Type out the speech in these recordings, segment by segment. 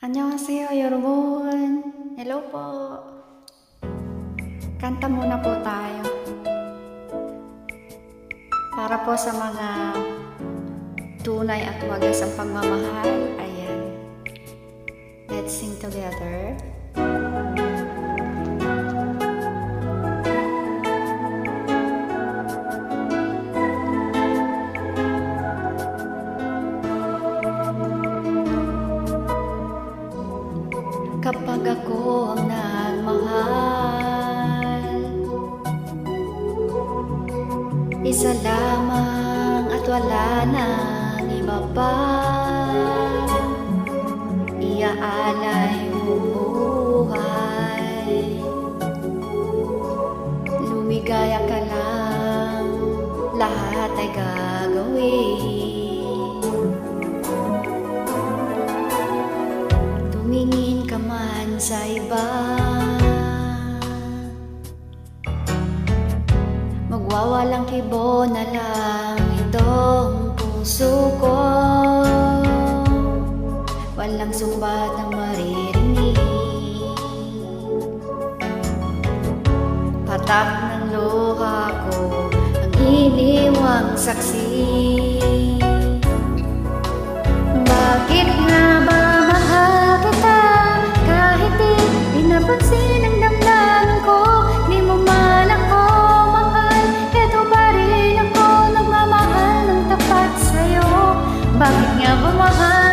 안녕하세요, 여러분. Hello po. Kanta muna po tayo. Para po sa mga tunay at wagas ang pagmamahal. Ayan. Let's sing together. Isa lamang at wala nang iba pa. Iaalay buhay. Lumigaya ka lang. Lahat ay gagawin Magwawalang kibo na lang itong puso ko. Walang sumbat na maririnig. Patak ng luha ko Ang iniwang saksi. Bakit nga ba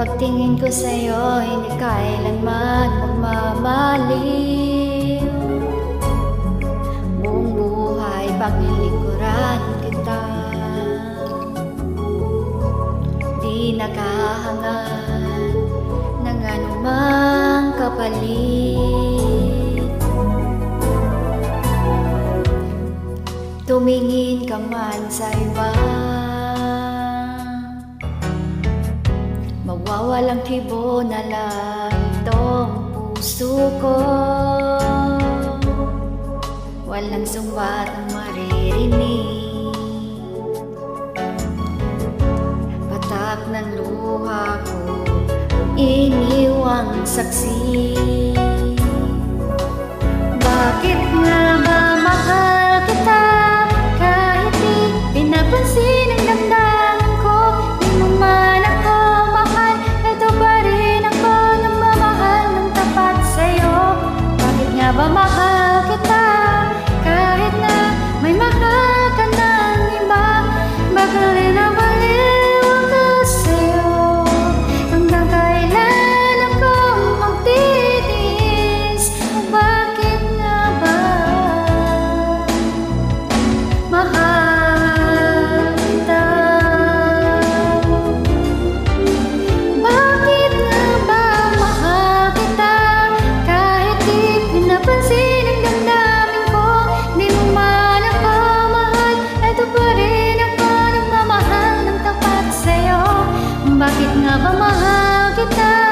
Pagtingin ko sa'yo, hindi kailanman magmamaliw. Buong buhay paglilingkuran kita. Di nakahangan ng anumang kapalit. Tumingin ka man sa iba Magwawalang tibo na lang itong puso ko. Walang sumbat ang maririnig. Patak ng luha ko Iniwang saksi. Bakit nga ba mahal kita? Kahit di pinapansin ang damdamin Bakit nga ba mahal kita?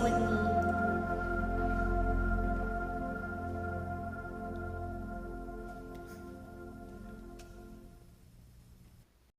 with